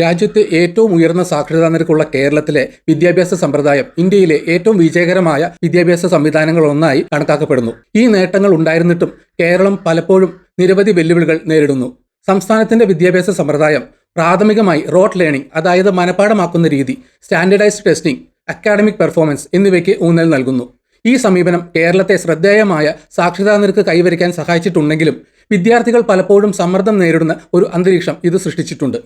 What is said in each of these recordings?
രാജ്യത്തെ ഏറ്റവും ഉയർന്ന സാക്ഷരതാ നിരക്കുള്ള കേരളത്തിലെ വിദ്യാഭ്യാസ സമ്പ്രദായം ഇന്ത്യയിലെ ഏറ്റവും വിജയകരമായ വിദ്യാഭ്യാസ സംവിധാനങ്ങളൊന്നായി കണക്കാക്കപ്പെടുന്നു. ഈ നേട്ടങ്ങൾ ഉണ്ടായിരുന്നിട്ടും കേരളം പലപ്പോഴും നിരവധി വെല്ലുവിളികൾ നേരിടുന്നു. സംസ്ഥാനത്തിന്റെ വിദ്യാഭ്യാസ സമ്പ്രദായം പ്രാഥമികമായി റോട്ട് ലേണിംഗ് അതായത് മനഃപ്പാടമാക്കുന്ന രീതി സ്റ്റാൻഡേർഡൈസ്ഡ് ടെസ്റ്റിംഗ് അക്കാഡമിക് പെർഫോമൻസ് എന്നിവയ്ക്ക് ഊന്നൽ നൽകുന്നു. ഈ സമീപനം കേരളത്തെ ശ്രദ്ധേയമായ സാക്ഷരതാ നിരക്ക് കൈവരിക്കാൻ സഹായിച്ചിട്ടുണ്ടെങ്കിലും വിദ്യാർത്ഥികൾ പലപ്പോഴും സമ്മർദ്ദം നേരിടുന്ന ഒരു അന്തരീക്ഷം ഇത് സൃഷ്ടിച്ചിട്ടുണ്ട്.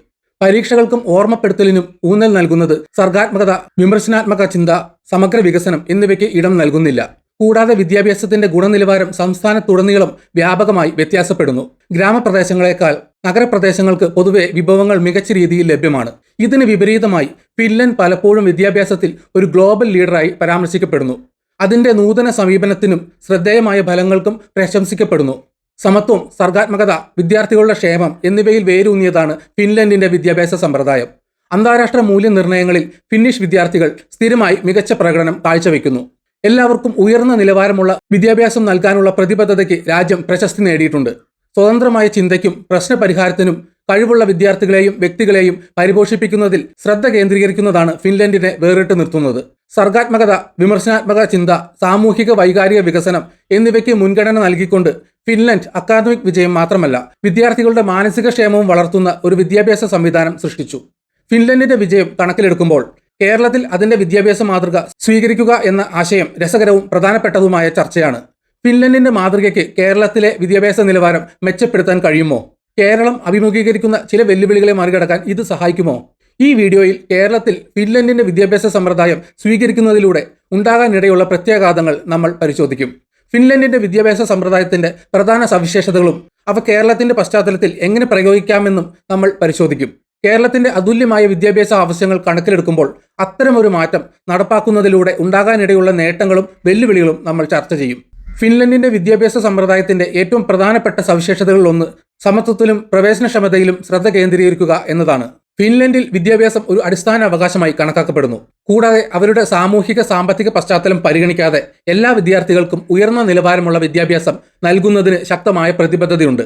പരീക്ഷകൾക്കും ഓർമ്മപ്പെടുത്തലിനും ഊന്നൽ നൽകുന്നത് സർഗാത്മകത വിമർശനാത്മക ചിന്ത സമഗ്ര വികസനം എന്നിവയ്ക്ക് ഇടം നൽകുന്നില്ല. കൂടാതെ വിദ്യാഭ്യാസത്തിന്റെ ഗുണനിലവാരം സംസ്ഥാനത്തുടനീളം വ്യാപകമായി വ്യത്യാസപ്പെടുന്നു. ഗ്രാമപ്രദേശങ്ങളെക്കാൾ നഗരപ്രദേശങ്ങൾക്ക് പൊതുവെ വിഭവങ്ങൾ മികച്ച രീതിയിൽ ലഭ്യമാണ്. ഇതിന് വിപരീതമായി ഫിൻലൻഡ് പലപ്പോഴും വിദ്യാഭ്യാസത്തിൽ ഒരു ഗ്ലോബൽ ലീഡറായി പരാമർശിക്കപ്പെടുന്നു. അതിന്റെ നൂതന സമീപനത്തിനും ശ്രദ്ധേയമായ ഫലങ്ങൾക്കും പ്രശംസിക്കപ്പെടുന്നു. സമത്വം സർഗാത്മകത വിദ്യാർത്ഥികളുടെ ക്ഷേമം എന്നിവയിൽ വേരൂന്നിയതാണ് ഫിൻലൻഡിന്റെ വിദ്യാഭ്യാസ സമ്പ്രദായം. അന്താരാഷ്ട്ര മൂല്യനിർണയങ്ങളിൽ ഫിന്നിഷ് വിദ്യാർത്ഥികൾ സ്ഥിരമായി മികച്ച പ്രകടനം കാഴ്ചവെക്കുന്നു. എല്ലാവർക്കും ഉയർന്ന നിലവാരമുള്ള വിദ്യാഭ്യാസം നൽകാനുള്ള പ്രതിബദ്ധതയ്ക്ക് രാജ്യം പ്രശസ്തി നേടിയിട്ടുണ്ട്. സ്വതന്ത്രമായ ചിന്തയ്ക്കും പ്രശ്നപരിഹാരത്തിനും കഴിവുള്ള വിദ്യാർത്ഥികളെയും വ്യക്തികളെയും പരിപോഷിപ്പിക്കുന്നതിൽ ശ്രദ്ധ കേന്ദ്രീകരിക്കുന്നതാണ് ഫിൻലൻഡിനെ വേറിട്ട് നിർത്തുന്നത്. സർഗാത്മകത വിമർശനാത്മക ചിന്ത സാമൂഹിക വൈകാരിക വികസനം എന്നിവയ്ക്ക് മുൻഗണന നൽകിക്കൊണ്ട് ഫിൻലൻഡ് അക്കാദമിക് വിജയം മാത്രമല്ല വിദ്യാർത്ഥികളുടെ മാനസിക ക്ഷേമവും വളർത്തുന്ന ഒരു വിദ്യാഭ്യാസ സംവിധാനം സൃഷ്ടിച്ചു. ഫിൻലൻഡിന്റെ വിജയം കണക്കിലെടുക്കുമ്പോൾ കേരളത്തിൽ അതിന്റെ വിദ്യാഭ്യാസ മാതൃക സ്വീകരിക്കുക എന്ന ആശയം രസകരവും പ്രധാനപ്പെട്ടതുമായ ചർച്ചയാണ്. ഫിൻലൻഡിന്റെ മാതൃകയ്ക്ക് കേരളത്തിലെ വിദ്യാഭ്യാസ നിലവാരം മെച്ചപ്പെടുത്താൻ കഴിയുമോ? കേരളം അഭിമുഖീകരിക്കുന്ന ചില വെല്ലുവിളികളെ മറികടക്കാൻ ഇത് സഹായിക്കുമോ? ഈ വീഡിയോയിൽ കേരളത്തിൽ ഫിൻലൻഡിന്റെ വിദ്യാഭ്യാസ സമ്പ്രദായം സ്വീകരിക്കുന്നതിലൂടെ ഉണ്ടാകാനിടയുള്ള പ്രത്യാഘാതങ്ങൾ നമ്മൾ പരിശോധിക്കും. ഫിൻലൻഡിന്റെ വിദ്യാഭ്യാസ സമ്പ്രദായത്തിന്റെ പ്രധാന സവിശേഷതകളും അവ കേരളത്തിന്റെ പശ്ചാത്തലത്തിൽ എങ്ങനെ പ്രയോഗിക്കാമെന്നും നമ്മൾ പരിശോധിക്കും. കേരളത്തിന്റെ അതുല്യമായ വിദ്യാഭ്യാസ ആവശ്യങ്ങൾ കണക്കിലെടുക്കുമ്പോൾ അത്തരമൊരു മാറ്റം നടപ്പാക്കുന്നതിലൂടെ ഉണ്ടാകാനിടയുള്ള നേട്ടങ്ങളും വെല്ലുവിളികളും നമ്മൾ ചർച്ച ചെയ്യും. ഫിൻലൻഡിന്റെ വിദ്യാഭ്യാസ സമ്പ്രദായത്തിന്റെ ഏറ്റവും പ്രധാനപ്പെട്ട സവിശേഷതകളിൽ ഒന്ന് സമത്വത്തിലും പ്രവേശനക്ഷമതയിലും ശ്രദ്ധ കേന്ദ്രീകരിക്കുക എന്നതാണ്. ഫിൻലൻഡിൽ വിദ്യാഭ്യാസം ഒരു അടിസ്ഥാന അവകാശമായി കണക്കാക്കപ്പെടുന്നു. കൂടാതെ അവരുടെ സാമൂഹിക സാമ്പത്തിക പശ്ചാത്തലം പരിഗണിക്കാതെ എല്ലാ വിദ്യാർത്ഥികൾക്കും ഉയർന്ന നിലവാരമുള്ള വിദ്യാഭ്യാസം നൽകുന്നതിന് ശക്തമായ പ്രതിബദ്ധതയുണ്ട്.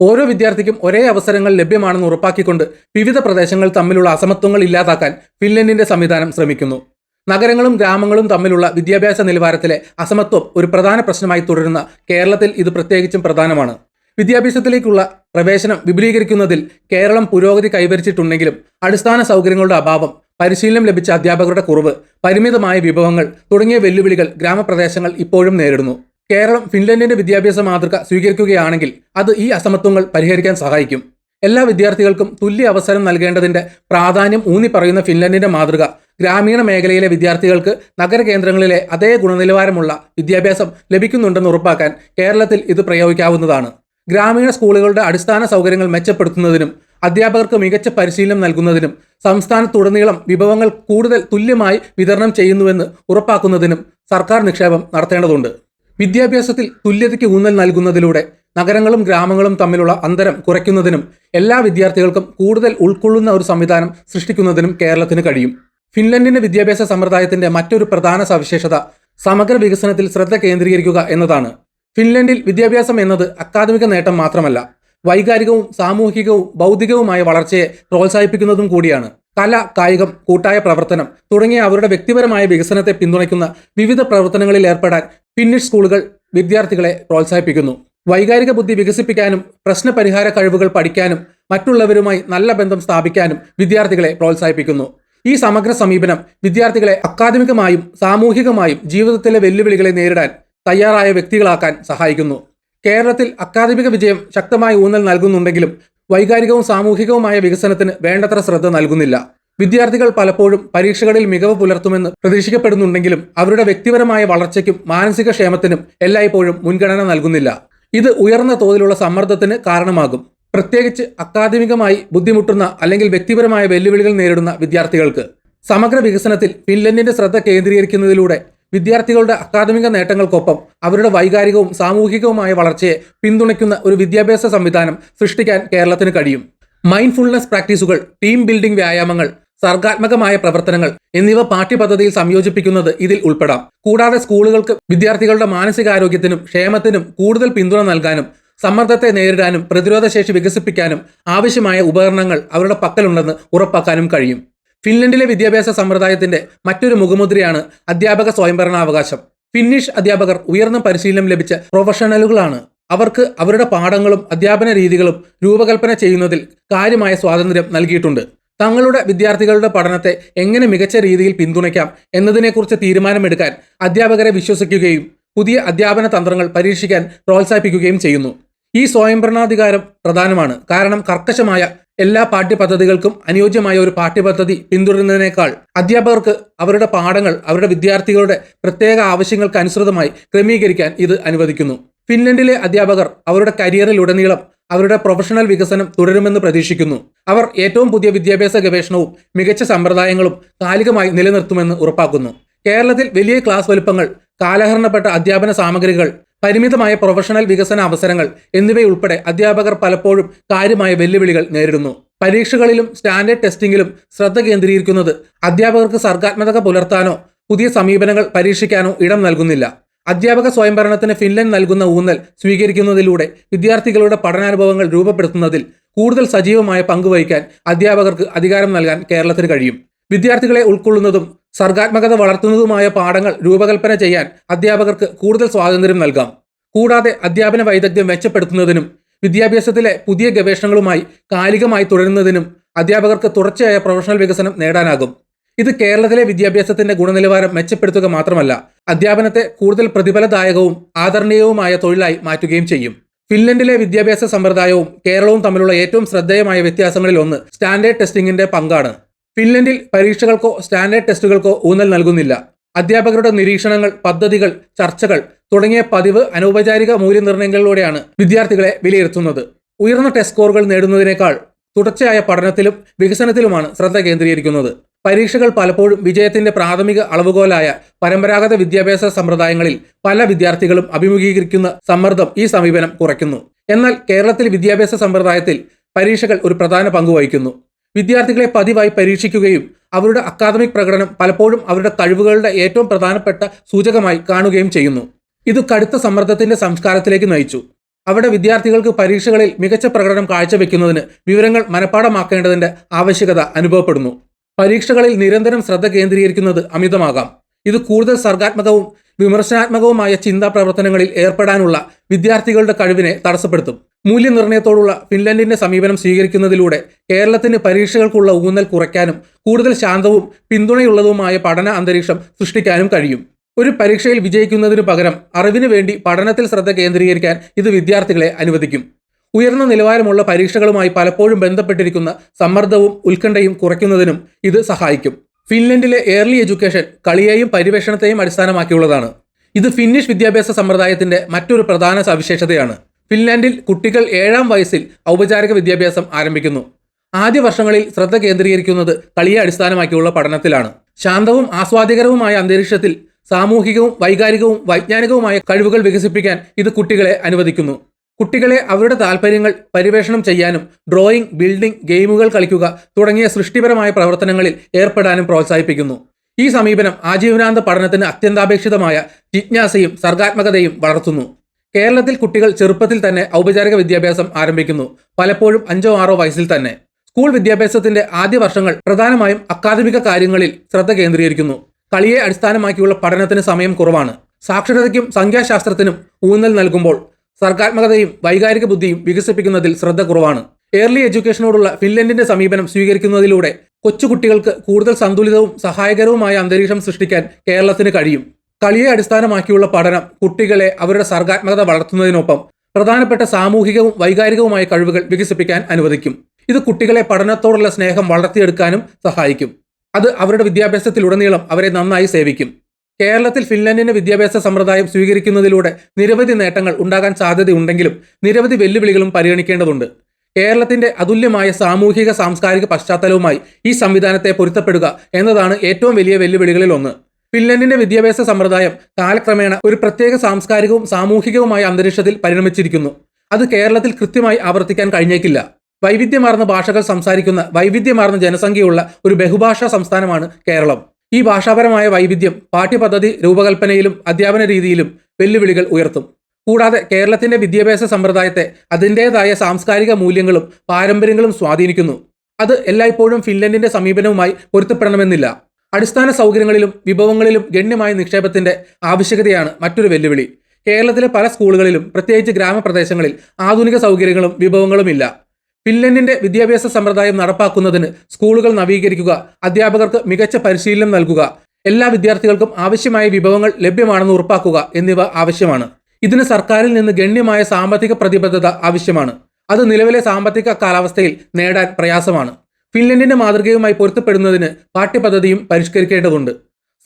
ഓരോ വിദ്യാർത്ഥിക്കും ഒരേ അവസരങ്ങൾ ലഭ്യമാണെന്ന് ഉറപ്പാക്കിക്കൊണ്ട് വിവിധ പ്രദേശങ്ങൾ തമ്മിലുള്ള അസമത്വങ്ങൾ ഇല്ലാതാക്കാൻ ഫിൻലൻഡിന്റെ സംവിധാനം ശ്രമിക്കുന്നു. നഗരങ്ങളും ഗ്രാമങ്ങളും തമ്മിലുള്ള വിദ്യാഭ്യാസ നിലവാരത്തിലെ അസമത്വം ഒരു പ്രധാന പ്രശ്നമായി തുടരുന്ന കേരളത്തിൽ ഇത് പ്രത്യേകിച്ചും പ്രധാനമാണ്. വിദ്യാഭ്യാസത്തിലേക്കുള്ള പ്രവേശനം വിപുലീകരിക്കുന്നതിൽ കേരളം പുരോഗതി കൈവരിച്ചിട്ടുണ്ടെങ്കിലും അടിസ്ഥാന സൗകര്യങ്ങളുടെ അഭാവം പരിശീലനം ലഭിച്ച അധ്യാപകരുടെ കുറവ് പരിമിതമായ വിഭവങ്ങൾ തുടങ്ങിയ വെല്ലുവിളികൾ ഗ്രാമപ്രദേശങ്ങൾ ഇപ്പോഴും നേരിടുന്നു. കേരളം ഫിൻലൻഡിന്റെ വിദ്യാഭ്യാസ മാതൃക സ്വീകരിക്കുകയാണെങ്കിൽ അത് ഈ അസമത്വങ്ങൾ പരിഹരിക്കാൻ സഹായിക്കും. എല്ലാ വിദ്യാർത്ഥികൾക്കും തുല്യ അവസരം നൽകേണ്ടതിന്റെ പ്രാധാന്യം ഊന്നി പറയുന്ന ഫിൻലൻഡിന്റെ മാതൃക ഗ്രാമീണ മേഖലയിലെ വിദ്യാർത്ഥികൾക്ക് നഗര കേന്ദ്രങ്ങളിലെ അതേ ഗുണനിലവാരമുള്ള വിദ്യാഭ്യാസം ലഭിക്കുന്നുണ്ടെന്ന് ഉറപ്പാക്കാൻ കേരളത്തിൽ ഇത് പ്രയോഗിക്കാവുന്നതാണ്. ഗ്രാമീണ സ്കൂളുകളുടെ അടിസ്ഥാന സൗകര്യങ്ങൾ മെച്ചപ്പെടുത്തുന്നതിനും അധ്യാപകർക്ക് മികച്ച പരിശീലനം നൽകുന്നതിനും സംസ്ഥാനത്തുടനീളം വിഭവങ്ങൾ കൂടുതൽ തുല്യമായി വിതരണം ചെയ്യുന്നുവെന്ന് ഉറപ്പാക്കുന്നതിനും സർക്കാർ നിക്ഷേപം നടത്തേണ്ടതുണ്ട്. വിദ്യാഭ്യാസത്തിൽ തുല്യതയ്ക്ക് ഊന്നൽ നൽകുന്നതിലൂടെ നഗരങ്ങളും ഗ്രാമങ്ങളും തമ്മിലുള്ള അന്തരം കുറയ്ക്കുന്നതിനും എല്ലാ വിദ്യാർത്ഥികൾക്കും കൂടുതൽ ഉൾക്കൊള്ളുന്ന ഒരു സംവിധാനം സൃഷ്ടിക്കുന്നതിനും കേരളത്തിന് കഴിയും. ഫിൻലൻഡിന്റെ വിദ്യാഭ്യാസ സമ്പ്രദായത്തിന്റെ മറ്റൊരു പ്രധാന സവിശേഷത സമഗ്ര വികസനത്തിൽ ശ്രദ്ധ കേന്ദ്രീകരിക്കുക എന്നതാണ്. ഫിൻലൻഡിൽ വിദ്യാഭ്യാസം എന്നത് അക്കാദമിക നേട്ടം മാത്രമല്ല വൈകാരികവും സാമൂഹികവും ബൗദ്ധികവുമായ വളർച്ചയെ പ്രോത്സാഹിപ്പിക്കുന്നതും കൂടിയാണ്. കല കായികം കൂട്ടായ പ്രവർത്തനം തുടങ്ങിയ അവരുടെ വ്യക്തിപരമായ വികസനത്തെ പിന്തുണയ്ക്കുന്ന വിവിധ പ്രവർത്തനങ്ങളിൽ ഏർപ്പെടാൻ ഫിന്നിഷ് സ്കൂളുകൾ വിദ്യാർത്ഥികളെ പ്രോത്സാഹിപ്പിക്കുന്നു. വൈകാരിക ബുദ്ധി വികസിപ്പിക്കാനും പ്രശ്നപരിഹാര കഴിവുകൾ പഠിക്കാനും മറ്റുള്ളവരുമായി നല്ല ബന്ധം സ്ഥാപിക്കാനും വിദ്യാർത്ഥികളെ പ്രോത്സാഹിപ്പിക്കുന്നു. ഈ സമഗ്ര സമീപനം വിദ്യാർത്ഥികളെ അക്കാദമികമായും സാമൂഹികമായും ജീവിതത്തിലെ വെല്ലുവിളികളെ നേരിടാൻ തയ്യാറായ വ്യക്തികളാക്കാൻ സഹായിക്കുന്നു. കേരളത്തിൽ അക്കാദമിക വിജയം ശക്തമായി ഊന്നൽ നൽകുന്നുണ്ടെങ്കിലും വൈകാരികവും സാമൂഹികവുമായ വികസനത്തിന് വേണ്ടത്ര ശ്രദ്ധ നൽകുന്നില്ല. വിദ്യാർത്ഥികൾ പലപ്പോഴും പരീക്ഷകളിൽ മികവ് പുലർത്തുമെന്ന് പ്രതീക്ഷിക്കപ്പെടുന്നുണ്ടെങ്കിലും അവരുടെ വ്യക്തിപരമായ വളർച്ചയ്ക്കും മാനസിക ക്ഷേമത്തിനും എല്ലായ്പ്പോഴും മുൻഗണന നൽകുന്നില്ല. ഇത് ഉയർന്ന തോതിലുള്ള സമ്മർദ്ദത്തിന് കാരണമാകും. പ്രത്യേകിച്ച് അക്കാദമികമായി ബുദ്ധിമുട്ടുന്ന അല്ലെങ്കിൽ വ്യക്തിപരമായ വെല്ലുവിളികൾ നേരിടുന്ന വിദ്യാർത്ഥികൾക്ക്. സമഗ്ര വികസനത്തിൽ ഫിൻലൻഡിന്റെ ശ്രദ്ധ കേന്ദ്രീകരിക്കുന്നതിലൂടെ വിദ്യാർത്ഥികളുടെ അക്കാദമിക നേട്ടങ്ങൾക്കൊപ്പം അവരുടെ വൈകാരികവും സാമൂഹികവുമായ വളർച്ചയെ പിന്തുണയ്ക്കുന്ന ഒരു വിദ്യാഭ്യാസ സംവിധാനം സൃഷ്ടിക്കാൻ കേരളത്തിന് കഴിയും. മൈൻഡ്ഫുൾനെസ് പ്രാക്ടീസുകൾ ടീം ബിൽഡിംഗ് വ്യായാമങ്ങൾ സർഗാത്മകമായ പ്രവർത്തനങ്ങൾ എന്നിവ പാഠ്യപദ്ധതിയിൽ സംയോജിപ്പിക്കുന്നത് ഇതിൽ ഉൾപ്പെടാം. കൂടാതെ സ്കൂളുകൾക്ക് വിദ്യാർത്ഥികളുടെ മാനസികാരോഗ്യത്തിനും ക്ഷേമത്തിനും കൂടുതൽ പിന്തുണ നൽകാനും സമ്മർദ്ദത്തെ നേരിടാനും പ്രതിരോധശേഷി വികസിപ്പിക്കാനും ആവശ്യമായ ഉപകരണങ്ങൾ അവരുടെ പക്കലുണ്ടെന്ന് ഉറപ്പാക്കാനും കഴിയും. ഫിൻലൻഡിലെ വിദ്യാഭ്യാസ സമ്പ്രദായത്തിന്റെ മറ്റൊരു മുഖമുദ്രയാണ് അധ്യാപക സ്വയംഭരണാവകാശം. ഫിന്നിഷ് അധ്യാപകർ ഉയർന്ന പരിശീലനം ലഭിച്ച പ്രൊഫഷണലുകളാണ്. അവർക്ക് അവരുടെ പാഠങ്ങളും അധ്യാപന രീതികളും രൂപകൽപ്പന ചെയ്യുന്നതിൽ കാര്യമായ സ്വാതന്ത്ര്യം നൽകിയിട്ടുണ്ട്. തങ്ങളുടെ വിദ്യാർത്ഥികളുടെ പഠനത്തെ എങ്ങനെ മികച്ച രീതിയിൽ പിന്തുണയ്ക്കാം എന്നതിനെക്കുറിച്ച് തീരുമാനമെടുക്കാൻ അധ്യാപകരെ വിശ്വസിക്കുകയും പുതിയ അധ്യാപന തന്ത്രങ്ങൾ പരീക്ഷിക്കാൻ പ്രോത്സാഹിപ്പിക്കുകയും ചെയ്യുന്നു. ഈ സ്വയംഭരണാധികാരം പ്രധാനമാണ്. കാരണം കർക്കശമായ എല്ലാ പാഠ്യപദ്ധതികൾക്കും അനുയോജ്യമായ ഒരു പാഠ്യപദ്ധതി പിന്തുടരുന്നതിനേക്കാൾ അധ്യാപകർക്ക് അവരുടെ പാഠങ്ങൾ അവരുടെ വിദ്യാർത്ഥികളുടെ പ്രത്യേക ആവശ്യങ്ങൾക്ക് അനുസൃതമായി ക്രമീകരിക്കാൻ ഇത് അനുവദിക്കുന്നു. ഫിൻലൻഡിലെ അധ്യാപകർ അവരുടെ കരിയറിലുടനീളം അവരുടെ പ്രൊഫഷണൽ വികസനം തുടരുമെന്ന് പ്രതീക്ഷിക്കുന്നു. അവർ ഏറ്റവും പുതിയ വിദ്യാഭ്യാസ ഗവേഷണവും മികച്ച സമ്പ്രദായങ്ങളും കാലികമായി നിലനിർത്തുമെന്ന് ഉറപ്പാക്കുന്നു. കേരളത്തിൽ വലിയ ക്ലാസ് വലുപ്പങ്ങൾ കാലഹരണപ്പെട്ട അധ്യാപന സാമഗ്രികൾ പരിമിതമായ പ്രൊഫഷണൽ വികസന അവസരങ്ങൾ എന്നിവയുൾപ്പെടെ അധ്യാപകർ പലപ്പോഴും കാര്യമായ വെല്ലുവിളികൾ നേരിടുന്നു. പരീക്ഷകളിലും സ്റ്റാൻഡേർഡ് ടെസ്റ്റിംഗിലും ശ്രദ്ധ കേന്ദ്രീകരിക്കുന്നത് അധ്യാപകർക്ക് സർഗാത്മക പുലർത്താനോ പുതിയ സമീപനങ്ങൾ പരീക്ഷിക്കാനോ ഇടം നൽകുന്നില്ല. അധ്യാപക സ്വയംഭരണത്തിന് ഫിൻലൻഡ് നൽകുന്ന ഊന്നൽ സ്വീകരിക്കുന്നതിലൂടെ വിദ്യാർത്ഥികളുടെ പഠനാനുഭവങ്ങൾ രൂപപ്പെടുത്തുന്നതിൽ കൂടുതൽ സജീവമായ പങ്കുവഹിക്കാൻ അധ്യാപകർക്ക് അധികാരം നൽകാൻ കേരളത്തിന് കഴിയും. വിദ്യാർത്ഥികളെ ഉൾക്കൊള്ളുന്നതും സർഗാത്മകത വളർത്തുന്നതുമായ പാഠങ്ങൾ രൂപകൽപ്പന ചെയ്യാൻ അധ്യാപകർക്ക് കൂടുതൽ സ്വാതന്ത്ര്യം നൽകാം. കൂടാതെ അധ്യാപന വൈദഗ്ധ്യം മെച്ചപ്പെടുത്തുന്നതിനും വിദ്യാഭ്യാസത്തിലെ പുതിയ ഗവേഷണങ്ങളുമായി കാലികമായി തുടരുന്നതിനും അധ്യാപകർക്ക് തുടർച്ചയായ പ്രൊഫഷണൽ വികസനം നേടാനാകും. ഇത് കേരളത്തിലെ വിദ്യാഭ്യാസത്തിന്റെ ഗുണനിലവാരം മെച്ചപ്പെടുത്തുക മാത്രമല്ല അധ്യാപനത്തെ കൂടുതൽ പ്രതിഫലദായകവും ആദരണീയവുമായ തൊഴിലായി മാറ്റുകയും ചെയ്യും. ഫിൻലൻഡിലെ വിദ്യാഭ്യാസ സമ്പ്രദായവും കേരളവും തമ്മിലുള്ള ഏറ്റവും ശ്രദ്ധേയമായ വ്യത്യാസങ്ങളിൽ ഒന്ന് സ്റ്റാൻഡേർഡ് ടെസ്റ്റിംഗിന്റെ പങ്കാണ്. ഫിൻലൻഡിൽ പരീക്ഷകൾക്കോ സ്റ്റാൻഡേർഡ് ടെസ്റ്റുകൾക്കോ ഊന്നൽ നൽകുന്നില്ല. അധ്യാപകരുടെ നിരീക്ഷണങ്ങൾ പദ്ധതികൾ ചർച്ചകൾ തുടങ്ങിയ പതിവ് അനൗപചാരിക മൂല്യനിർണയങ്ങളിലൂടെയാണ് വിദ്യാർത്ഥികളെ വിലയിരുത്തുന്നത്. ഉയർന്ന ടെസ്റ്റ് സ്കോറുകൾ നേടുന്നതിനേക്കാൾ തുടർച്ചയായ പഠനത്തിലും വികസനത്തിലുമാണ് ശ്രദ്ധ കേന്ദ്രീകരിക്കുന്നത്. പരീക്ഷകൾ പലപ്പോഴും വിജയത്തിന്റെ പ്രാഥമിക അളവുകോലായ പരമ്പരാഗത വിദ്യാഭ്യാസ സമ്പ്രദായങ്ങളിൽ പല വിദ്യാർത്ഥികളും അഭിമുഖീകരിക്കുന്ന സമ്മർദ്ദം ഈ സമീപനം കുറയ്ക്കുന്നു. എന്നാൽ കേരളത്തിൽ വിദ്യാഭ്യാസ സമ്പ്രദായത്തിൽ പരീക്ഷകൾ ഒരു പ്രധാന പങ്ക് വഹിക്കുന്നു. വിദ്യാർത്ഥികളെ പതിവായി പരീക്ഷിക്കുകയും അവരുടെ അക്കാദമിക് പ്രകടനം പലപ്പോഴും അവരുടെ കഴിവുകളുടെ ഏറ്റവും പ്രധാനപ്പെട്ട സൂചകമായി കാണുകയും ചെയ്യുന്നു. ഇത് കടുത്ത സമ്മർദ്ദത്തിന്റെ സംസ്കാരത്തിലേക്ക് നയിച്ചു. അവിടെ വിദ്യാർത്ഥികൾക്ക് പരീക്ഷകളിൽ മികച്ച പ്രകടനം കാഴ്ചവെക്കുന്നതിന് വിവരങ്ങൾ മനഃപ്പാടമാക്കേണ്ടതിന്റെ ആവശ്യകത അനുഭവപ്പെടുന്നു. പരീക്ഷകളിൽ നിരന്തരം ശ്രദ്ധ കേന്ദ്രീകരിക്കുന്നത് അമിതമാകാം. ഇത് കൂടുതൽ സർഗാത്മകവും വിമർശനാത്മകവുമായ ചിന്താ പ്രവർത്തനങ്ങളിൽ ഏർപ്പെടാനുള്ള വിദ്യാർത്ഥികളുടെ കഴിവിനെ തടസ്സപ്പെടുത്തും. മൂല്യനിർണയത്തോടുള്ള ഫിൻലൻഡിന്റെ സമീപനം സ്വീകരിക്കുന്നതിലൂടെ കേരളത്തിന് പരീക്ഷകൾക്കുള്ള ഊന്നൽ കുറയ്ക്കാനും കൂടുതൽ ശാന്തവും പിന്തുണയുള്ളതുമായ പഠന അന്തരീക്ഷം സൃഷ്ടിക്കാനും കഴിയും. ഒരു പരീക്ഷയിൽ വിജയിക്കുന്നതിനു പകരം അറിവിനു വേണ്ടി പഠനത്തിൽ ശ്രദ്ധ കേന്ദ്രീകരിക്കാൻ ഇത് വിദ്യാർത്ഥികളെ അനുവദിക്കും. ഉയർന്ന നിലവാരമുള്ള പരീക്ഷകളുമായി പലപ്പോഴും ബന്ധപ്പെട്ടിരിക്കുന്ന സമ്മർദ്ദവും ഉത്കണ്ഠയും കുറയ്ക്കുന്നതിനും ഇത് സഹായിക്കും. ഫിൻലൻഡിലെ ഏർലി എഡ്യൂക്കേഷൻ കളിയെയും പരിവേഷണത്തെയും അടിസ്ഥാനമാക്കിയുള്ളതാണ്. ഇത് ഫിന്നിഷ് വിദ്യാഭ്യാസ സമ്പ്രദായത്തിന്റെ മറ്റൊരു പ്രധാന സവിശേഷതയാണ്. ഫിൻലാൻഡിൽ കുട്ടികൾ ഏഴാം വയസ്സിൽ ഔപചാരിക വിദ്യാഭ്യാസം ആരംഭിക്കുന്നു. ആദ്യ വർഷങ്ങളിൽ ശ്രദ്ധ കേന്ദ്രീകരിക്കുന്നത് കളിയെ അടിസ്ഥാനമാക്കിയുള്ള പഠനത്തിലാണ്. ശാന്തവും ആസ്വാദികരവുമായ അന്തരീക്ഷത്തിൽ സാമൂഹികവും വൈകാരികവും വൈജ്ഞാനികവുമായ കഴിവുകൾ വികസിപ്പിക്കാൻ ഇത് കുട്ടികളെ അനുവദിക്കുന്നു. കുട്ടികളെ അവരുടെ താല്പര്യങ്ങൾ പരിവേഷണം ചെയ്യാനും ഡ്രോയിങ് ബിൽഡിംഗ് ഗെയിമുകൾ കളിക്കുക തുടങ്ങിയ സൃഷ്ടിപരമായ പ്രവർത്തനങ്ങളിൽ ഏർപ്പെടാനും പ്രോത്സാഹിപ്പിക്കുന്നു. ഈ സമീപനം ആജീവനാന്ത പഠനത്തിന് അത്യന്താപേക്ഷിതമായ ജിജ്ഞാസയും സർഗാത്മകതയും വളർത്തുന്നു. കേരളത്തിൽ കുട്ടികൾ ചെറുപ്പത്തിൽ തന്നെ ഔപചാരിക വിദ്യാഭ്യാസം ആരംഭിക്കുന്നു. പലപ്പോഴും അഞ്ചോ ആറോ വയസ്സിൽ തന്നെ. സ്കൂൾ വിദ്യാഭ്യാസത്തിന്റെ ആദ്യ വർഷങ്ങൾ പ്രധാനമായും അക്കാദമിക കാര്യങ്ങളിൽ ശ്രദ്ധ കേന്ദ്രീകരിക്കുന്നു. കളിയെ അടിസ്ഥാനമാക്കിയുള്ള പഠനത്തിന് സമയം കുറവാണ്. സാക്ഷരതയ്ക്കും സംഖ്യാശാസ്ത്രത്തിനും ഊന്നൽ നൽകുമ്പോൾ സർഗാത്മകതയും വൈകാരിക ബുദ്ധിയും വികസിപ്പിക്കുന്നതിൽ ശ്രദ്ധ കുറവാണ്. ഏർലി എഡ്യൂക്കേഷനോടുള്ള ഫിൻലൻഡിന്റെ സമീപനം സ്വീകരിക്കുന്നതിലൂടെ കൊച്ചുകുട്ടികൾക്ക് കൂടുതൽ സന്തുലിതവും സഹായകരവുമായ അന്തരീക്ഷം സൃഷ്ടിക്കാൻ കേരളത്തിന് കഴിയും. കളിയെ അടിസ്ഥാനമാക്കിയുള്ള പഠനം കുട്ടികളെ അവരുടെ സർഗാത്മകത വളർത്തുന്നതിനൊപ്പം പ്രധാനപ്പെട്ട സാമൂഹികവും വൈകാരികവുമായ കഴിവുകൾ വികസിപ്പിക്കാൻ അനുവദിക്കും. ഇത് കുട്ടികളെ പഠനത്തോടുള്ള സ്നേഹം വളർത്തിയെടുക്കാനും സഹായിക്കും. അത് അവരുടെ വിദ്യാഭ്യാസത്തിലുടനീളം അവരെ നന്നായി സേവിക്കും. കേരളത്തിൽ ഫിൻലൻഡിന്റെ വിദ്യാഭ്യാസ സമ്പ്രദായം സ്വീകരിക്കുന്നതിലൂടെ നിരവധി നേട്ടങ്ങൾ ഉണ്ടാകാൻ സാധ്യതയുണ്ടെങ്കിലും നിരവധി വെല്ലുവിളികളും പരിഗണിക്കേണ്ടതുണ്ട്. കേരളത്തിന്റെ അതുല്യമായ സാമൂഹിക സാംസ്കാരിക പശ്ചാത്തലവുമായി ഈ സംവിധാനത്തെ പൊരുത്തപ്പെടുക എന്നതാണ് ഏറ്റവും വലിയ വെല്ലുവിളികളിൽ ഒന്ന് ഫിൻലൻഡിന്റെ വിദ്യാഭ്യാസ സമ്പ്രദായം കാലക്രമേണ ഒരു പ്രത്യേക സാംസ്കാരികവും സാമൂഹികവുമായ അന്തരീക്ഷത്തിൽ പരിണമിച്ചിരിക്കുന്നു. അത് കേരളത്തിൽ കൃത്യമായി ആവർത്തിക്കാൻ കഴിഞ്ഞേക്കില്ല. വൈവിധ്യമാർന്ന ഭാഷകൾ സംസാരിക്കുന്ന വൈവിധ്യമാർന്ന ജനസംഖ്യയുള്ള ഒരു ബഹുഭാഷാ സംസ്ഥാനമാണ് കേരളം. ഈ ഭാഷാപരമായ വൈവിധ്യം പാഠ്യപദ്ധതി രൂപകൽപ്പനയിലും അധ്യാപന രീതിയിലും വെല്ലുവിളികൾ ഉയർത്തും. കൂടാതെ കേരളത്തിന്റെ വിദ്യാഭ്യാസ സമ്പ്രദായത്തെ അതിന്റെതായ സാംസ്കാരിക മൂല്യങ്ങളും പാരമ്പര്യങ്ങളും സ്വാധീനിക്കുന്നു. അത് എല്ലായ്പ്പോഴും ഫിൻലൻഡിന്റെ സമീപനവുമായി പൊരുത്തപ്പെടണമെന്നില്ല. അടിസ്ഥാന സൗകര്യങ്ങളിലും വിഭവങ്ങളിലും ഗണ്യമായ നിക്ഷേപത്തിന്റെ ആവശ്യകതയാണ് മറ്റൊരു വെല്ലുവിളി. കേരളത്തിലെ പല സ്കൂളുകളിലും പ്രത്യേകിച്ച് ഗ്രാമപ്രദേശങ്ങളിൽ ആധുനിക സൗകര്യങ്ങളും വിഭവങ്ങളും ഇല്ല. ഫിൻലൻഡിന്റെ വിദ്യാഭ്യാസ സമ്പ്രദായം നടപ്പാക്കുന്നതിന് സ്കൂളുകൾ നവീകരിക്കുക അധ്യാപകർക്ക് മികച്ച പരിശീലനം നൽകുക എല്ലാ വിദ്യാർത്ഥികൾക്കും ആവശ്യമായ വിഭവങ്ങൾ ലഭ്യമാണെന്ന് ഉറപ്പാക്കുക എന്നിവ ആവശ്യമാണ്. ഇതിന് സർക്കാരിൽ നിന്ന് ഗണ്യമായ സാമ്പത്തിക പ്രതിബദ്ധത ആവശ്യമാണ്. അത് നിലവിലെ സാമ്പത്തിക കാലാവസ്ഥയിൽ നേടാൻ പ്രയാസമാണ്. ഫിൻലൻഡിന്റെ മാതൃകയുമായി പൊരുത്തപ്പെടുന്നതിന് പാഠ്യപദ്ധതിയും പരിഷ്കരിക്കേണ്ടതുണ്ട്.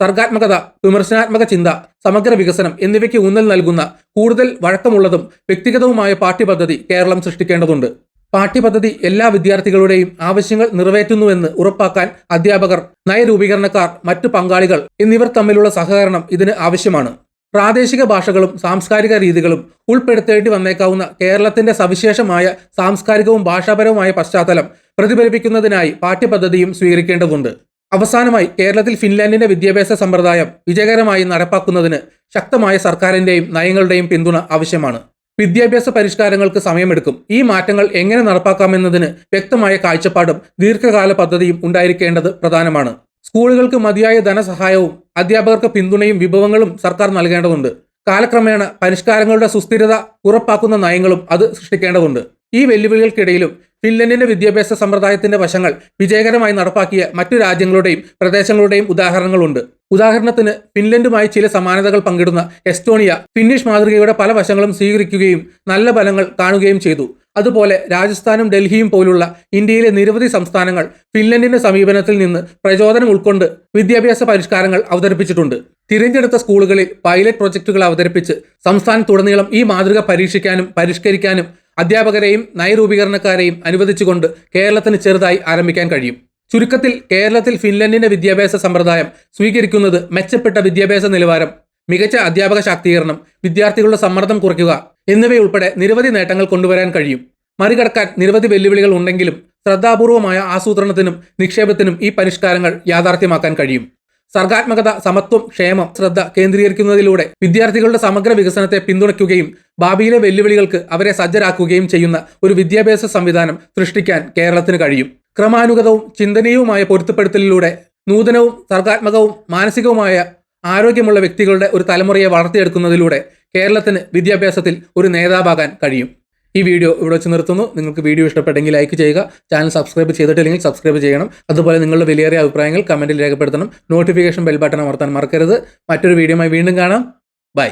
സർഗാത്മകത വിമർശനാത്മക ചിന്ത സമഗ്ര വികസനം എന്നിവയ്ക്ക് ഊന്നൽ നൽകുന്ന കൂടുതൽ വഴക്കമുള്ളതും വ്യക്തിഗതവുമായ പാഠ്യപദ്ധതി കേരളം സൃഷ്ടിക്കേണ്ടതുണ്ട്. പാഠ്യപദ്ധതി എല്ലാ വിദ്യാർത്ഥികളുടെയും ആവശ്യങ്ങൾ നിറവേറ്റുന്നുവെന്ന് ഉറപ്പാക്കാൻ അധ്യാപകർ നയരൂപീകരണക്കാർ മറ്റു പങ്കാളികൾ എന്നിവർ തമ്മിലുള്ള സഹകരണം ഇതിന് ആവശ്യമാണ്. പ്രാദേശിക ഭാഷകളും സാംസ്കാരിക രീതികളും ഉൾപ്പെടുത്തേണ്ടി വന്നേക്കാവുന്ന കേരളത്തിന്റെ സവിശേഷമായ സാംസ്കാരികവും ഭാഷാപരവുമായ പശ്ചാത്തലം പ്രതിഫലിപ്പിക്കുന്നതിനായി പാഠ്യപദ്ധതിയും സ്വീകരിക്കേണ്ടതുണ്ട്. അവസാനമായി കേരളത്തിൽ ഫിൻലാൻഡിന്റെ വിദ്യാഭ്യാസ സമ്പ്രദായം വിജയകരമായി നടപ്പാക്കുന്നതിന് ശക്തമായ സർക്കാരിന്റെയും നയങ്ങളുടെയും പിന്തുണ ആവശ്യമാണ്. വിദ്യാഭ്യാസ പരിഷ്കാരങ്ങൾക്ക് സമയമെടുക്കും. ഈ മാറ്റങ്ങൾ എങ്ങനെ നടപ്പാക്കാമെന്നതിന് വ്യക്തമായ കാഴ്ചപ്പാടും ദീർഘകാല പദ്ധതിയും ഉണ്ടായിരിക്കേണ്ടത് പ്രധാനമാണ്. സ്കൂളുകൾക്ക് മതിയായ ധനസഹായവും അധ്യാപകർക്ക് പിന്തുണയും വിഭവങ്ങളും സർക്കാർ നൽകേണ്ടതുണ്ട്. കാലക്രമേണ പരിഷ്കാരങ്ങളുടെ സുസ്ഥിരത ഉറപ്പാക്കുന്ന നയങ്ങളും അത് സൃഷ്ടിക്കേണ്ടതുണ്ട്. ഈ വെല്ലുവിളികൾക്കിടയിലും ഫിൻലൻഡിന്റെ വിദ്യാഭ്യാസ സമ്പ്രദായത്തിന്റെ വശങ്ങൾ വിജയകരമായി നടപ്പാക്കിയ മറ്റു രാജ്യങ്ങളുടെയും പ്രദേശങ്ങളുടെയും ഉദാഹരണങ്ങളുണ്ട്. ഉദാഹരണത്തിന് ഫിൻലൻഡുമായി ചില സമാനതകൾ പങ്കിടുന്ന എസ്റ്റോണിയ ഫിന്നിഷ് മാതൃകയുടെ പല വശങ്ങളും സ്വീകരിക്കുകയും നല്ല ഫലങ്ങൾ കാണുകയും ചെയ്തു. അതുപോലെ രാജസ്ഥാനും ഡൽഹിയും പോലുള്ള ഇന്ത്യയിലെ നിരവധി സംസ്ഥാനങ്ങൾ ഫിൻലൻഡിന്റെ സമീപനത്തിൽ നിന്ന് പ്രചോദനം ഉൾക്കൊണ്ട് വിദ്യാഭ്യാസ പരിഷ്കാരങ്ങൾ അവതരിപ്പിച്ചിട്ടുണ്ട്. തിരഞ്ഞെടുത്ത സ്കൂളുകളിൽ പൈലറ്റ് പ്രൊജക്ടുകൾ അവതരിപ്പിച്ച് സംസ്ഥാനത്തുടനീളം ഈ മാതൃക പരീക്ഷിക്കാനും പരിഷ്കരിക്കാനും അധ്യാപകരെയും നയരൂപീകരണക്കാരെയും അനുവദിച്ചുകൊണ്ട് കേരളത്തിന് ചെറുതായി ആരംഭിക്കാൻ കഴിയും. ചുരുക്കത്തിൽ കേരളത്തിൽ ഫിൻലൻഡിന്റെ വിദ്യാഭ്യാസ സമ്പ്രദായം സ്വീകരിക്കുന്നത് മെച്ചപ്പെട്ട വിദ്യാഭ്യാസ നിലവാരം മികച്ച അധ്യാപക ശാക്തീകരണം വിദ്യാർത്ഥികളുടെ സമ്മർദ്ദം കുറയ്ക്കുക എന്നിവയുൾപ്പെടെ നിരവധി നേട്ടങ്ങൾ കൊണ്ടുവരാൻ കഴിയും. മറികടക്കാൻ നിരവധി വെല്ലുവിളികൾ ഉണ്ടെങ്കിലും ശ്രദ്ധാപൂർവമായ ആസൂത്രണത്തിനും നിക്ഷേപത്തിനും ഈ പരിഷ്കാരങ്ങൾ യാഥാർത്ഥ്യമാക്കാൻ കഴിയും. സർഗാത്മകത സമത്വം ക്ഷേമം ശ്രദ്ധ കേന്ദ്രീകരിക്കുന്നതിലൂടെ വിദ്യാർത്ഥികളുടെ സമഗ്ര വികസനത്തെ പിന്തുണയ്ക്കുകയും ഭാവിയിലെ വെല്ലുവിളികൾക്ക് അവരെ സജ്ജരാക്കുകയും ചെയ്യുന്ന ഒരു വിദ്യാഭ്യാസ സംവിധാനം സൃഷ്ടിക്കാൻ കേരളത്തിന് കഴിയും. ക്രമാനുഗതവും ചിന്തനീയവുമായ പൊരുത്തപ്പെടുത്തലിലൂടെ നൂതനവും സർഗാത്മകവും മാനസികവുമായ ആരോഗ്യമുള്ള വ്യക്തികളുടെ ഒരു തലമുറയെ വളർത്തിയെടുക്കുന്നതിലൂടെ കേരളത്തിന് വിദ്യാഭ്യാസത്തിൽ ഒരു നേതാവാകാൻ കഴിയും. ഈ വീഡിയോ ഇവിടെ വെച്ച് നിർത്തുന്നു. നിങ്ങൾക്ക് വീഡിയോ ഇഷ്ടപ്പെട്ടെങ്കിൽ ലൈക്ക് ചെയ്യുക. ചാനൽ സബ്സ്ക്രൈബ് ചെയ്തിട്ടില്ലെങ്കിൽ സബ്സ്ക്രൈബ് ചെയ്യണം. അതുപോലെ നിങ്ങളുടെ വിലയേറിയ അഭിപ്രായങ്ങൾ കമന്റിൽ രേഖപ്പെടുത്തണം. നോട്ടിഫിക്കേഷൻ ബെൽ ബട്ടൺ അമർത്താൻ മറക്കരുത്. മറ്റൊരു വീഡിയോയുമായി വീണ്ടും കാണാം. ബൈ